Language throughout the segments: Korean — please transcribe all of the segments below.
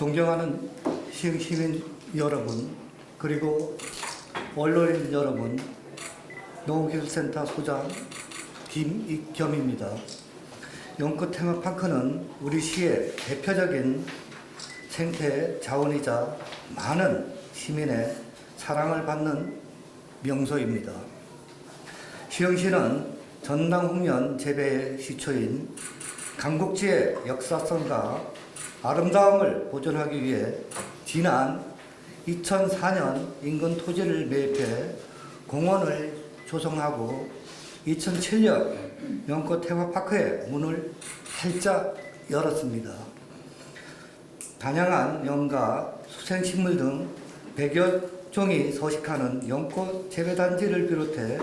존경하는 시민 여러분, 그리고 언론인 여러분, 농업기술센터 소장 김익겸입니다. 연꽃 테마파크는 우리 시의 대표적인 생태 자원이자 많은 시민의 사랑을 받는 명소입니다. 시흥시는 전남 홍련 재배의 시초인 강국지의 역사성과 아름다움을 보존하기 위해 지난 2004년 인근 토지를 매입해 공원을 조성하고 2007년 연꽃 테마파크의 문을 활짝 열었습니다. 다양한 연가, 수생식물 등 100여 종이 서식하는 연꽃 재배단지를 비롯해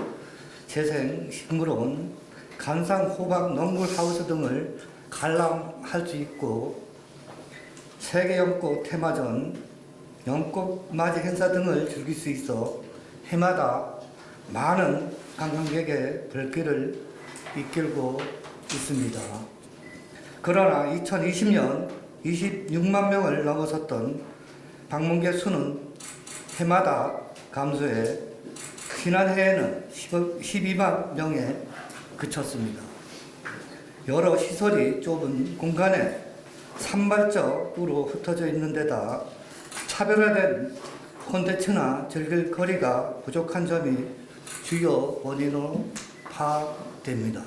재생식물원, 간상 호박 농물 하우스 등을 관람할 수 있고 세계 연꽃 테마전, 연꽃 맞이 행사 등을 즐길 수 있어 해마다 많은 관광객의 발길을 이끌고 있습니다. 그러나 2020년 26만 명을 넘어섰던 방문객 수는 해마다 감소해 지난해에는 12만 명에 그쳤습니다. 여러 시설이 좁은 공간에 산발적으로 흩어져 있는 데다 차별화된 콘텐츠나 즐길 거리가 부족한 점이 주요 원인으로 파악됩니다.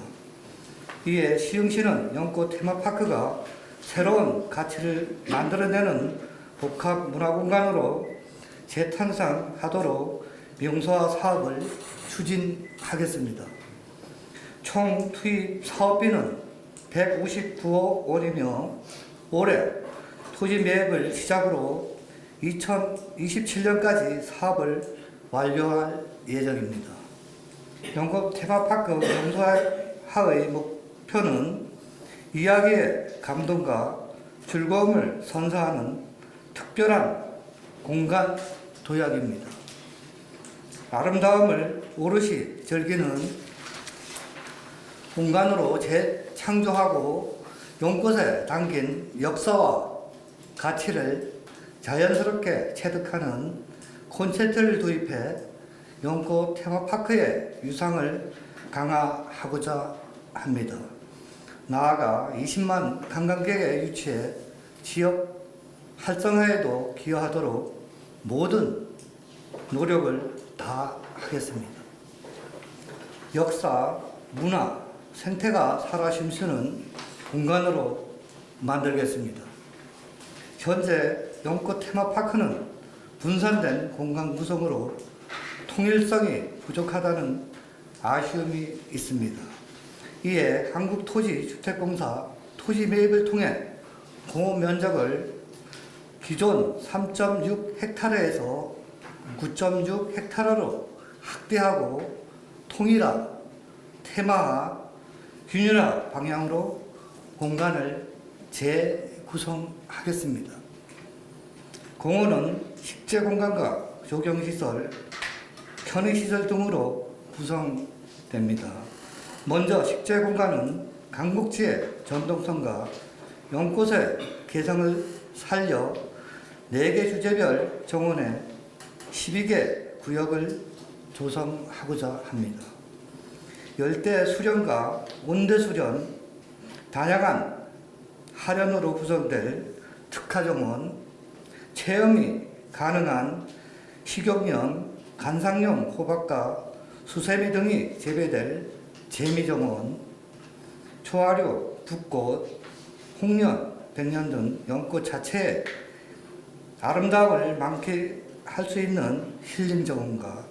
이에 시흥시는 연꽃 테마파크가 새로운 가치를 만들어내는 복합 문화공간으로 재탄생하도록 명소화 사업을 추진하겠습니다. 총 투입 사업비는 159억 원이며 올해 토지 매입을 시작으로 2027년까지 사업을 완료할 예정입니다. 영국 테마파크 명소화의 목표는 이야기의 감동과 즐거움을 선사하는 특별한 공간 도약입니다. 아름다움을 오롯이 즐기는 공간으로 재창조하고 연꽃에 담긴 역사와 가치를 자연스럽게 체득하는 콘셉트를 도입해 연꽃 테마파크의 유상을 강화하고자 합니다. 나아가 20만 관광객의 유치에 지역 활성화에도 기여하도록 모든 노력을 다하겠습니다. 역사, 문화, 생태가 살아 숨쉬는 공간으로 만들겠습니다. 현재 연꽃 테마파크는 분산된 공간 구성으로 통일성이 부족하다는 아쉬움이 있습니다. 이에 한국토지주택공사 토지 매입을 통해 공업 면적을 기존 3.6 헥타르에서 9.6 헥타르로 확대하고 통일화, 테마화, 균열화 방향으로 공간을 재구성하겠습니다. 공원은 식재 공간과 조경시설, 편의시설 등으로 구성됩니다. 먼저 식재 공간은 강북지의 전동성과 연꽃의 개성을 살려 4개 주제별 정원에 12개 구역을 조성하고자 합니다. 열대 수련과 온대 수련, 다양한 하련으로 구성될 특화정원, 체험이 가능한 식용용, 간상용 호박과 수세미 등이 재배될 재미정원, 초하류, 붓꽃, 홍련, 백년 등 연꽃 자체의 아름다움을 만끽할 수 있는 힐링 정원과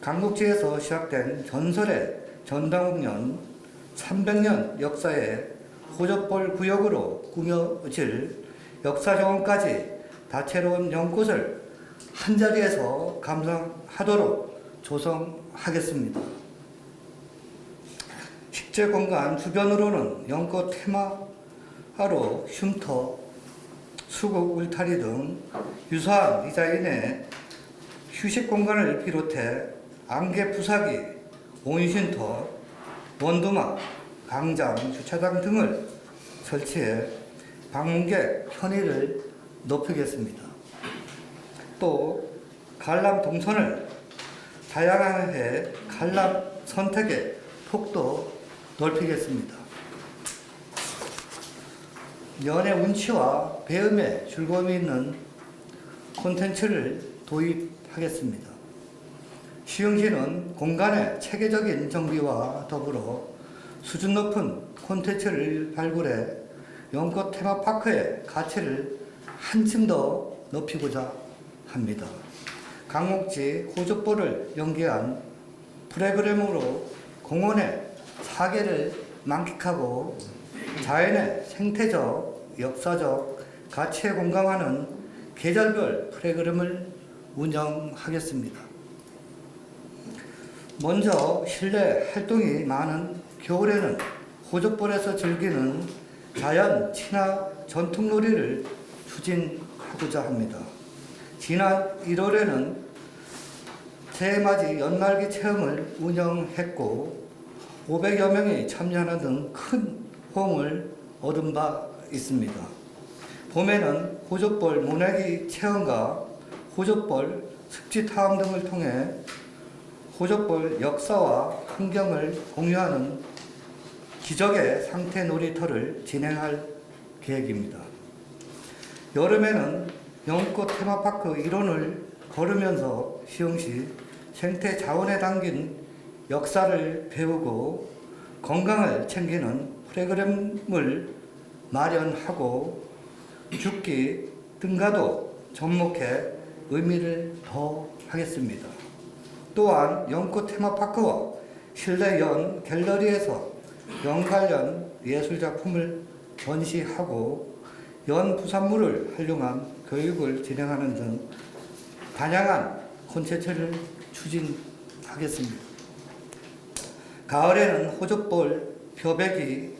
강북지에서 시작된 전설의 전당홍련 300년 역사의 호접볼 구역으로 꾸며질 역사정원까지 다채로운 연꽃을 한자리에서 감상하도록 조성하겠습니다. 식재 공간 주변으로는 연꽃 테마하로 쉼터, 수국 울타리 등 유사한 디자인의 휴식 공간을 비롯해 안개 부사기, 온쉼터, 원두막, 강장, 주차장 등을 설치해 방문객 편의를 높이겠습니다. 또 관람 동선을 다양하게 관람 선택의 폭도 넓히겠습니다. 연애 운치와 배움에 즐거움이 있는 콘텐츠를 도입하겠습니다. 시흥시는 공간의 체계적인 정비와 더불어 수준 높은 콘텐츠를 발굴해 연꽃 테마파크의 가치를 한층 더 높이고자 합니다. 강목지 호족보를 연계한 프로그램으로 공원의 사계를 만끽하고 자연의 생태적, 역사적 가치에 공감하는 계절별 프로그램을 운영하겠습니다. 먼저 실내 활동이 많은 겨울에는 호족벌에서 즐기는 자연 친화 전통놀이를 추진하고자 합니다. 지난 1월에는 새해맞이 연날기 체험을 운영했고 500여 명이 참여하는 등 큰 호응을 얻은 바 있습니다. 봄에는 호족벌 모내기 체험과 호족벌 습지 탐험 등을 통해 호족벌 역사와 환경을 공유하는 기적의 상태 놀이터를 진행할 계획입니다. 여름에는 영꽃 테마파크 일원을 걸으면서 시흥시 생태 자원에 담긴 역사를 배우고 건강을 챙기는 프로그램을 마련하고 죽기 등가도 접목해 의미를 더 하겠습니다. 또한 연꽃 테마파크와 실내 연 갤러리에서 연 관련 예술 작품을 전시하고 연 부산물을 활용한 교육을 진행하는 등 다양한 콘텐츠를 추진하겠습니다. 가을에는 호족볼, 벼베기,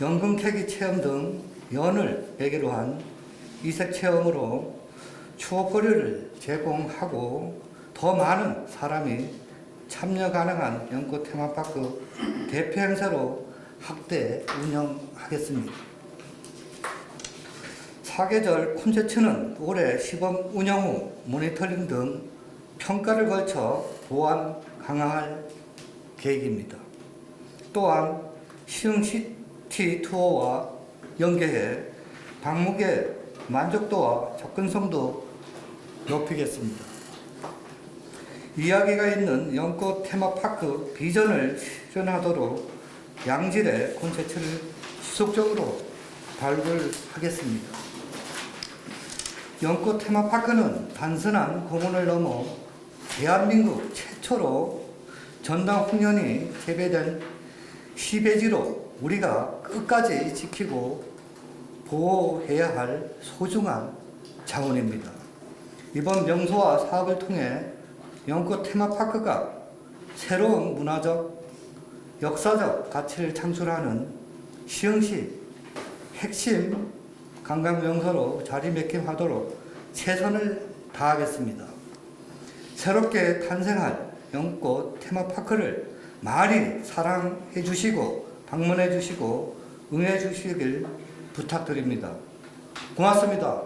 연금 캐기 체험 등 연을 매개로 한 이색 체험으로 추억거리를 제공하고 더 많은 사람이 참여 가능한 연꽃 테마파크 대표 행사로 확대 운영하겠습니다. 사계절 콘텐츠는 올해 시범 운영 후 모니터링 등 평가를 거쳐 보완 강화할 계획입니다. 또한 시흥 시티 투어와 연계해 방목의 만족도와 접근성도 높이겠습니다. 이야기가 있는 연꽃 테마파크 비전을 실현하도록 양질의 콘텐츠를 지속적으로 발굴하겠습니다. 연꽃 테마파크는 단순한 공원을 넘어 대한민국 최초로 전당 홍련이 재배된 시베지로 우리가 끝까지 지키고 보호해야 할 소중한 자원입니다. 이번 명소와 사업을 통해 연꽃 테마파크가 새로운 문화적, 역사적 가치를 창출하는 시흥시 핵심 관광 명소로 자리매김하도록 최선을 다하겠습니다. 새롭게 탄생할 연꽃 테마파크를 많이 사랑해 주시고 방문해 주시고 응해 주시길 부탁드립니다. 고맙습니다.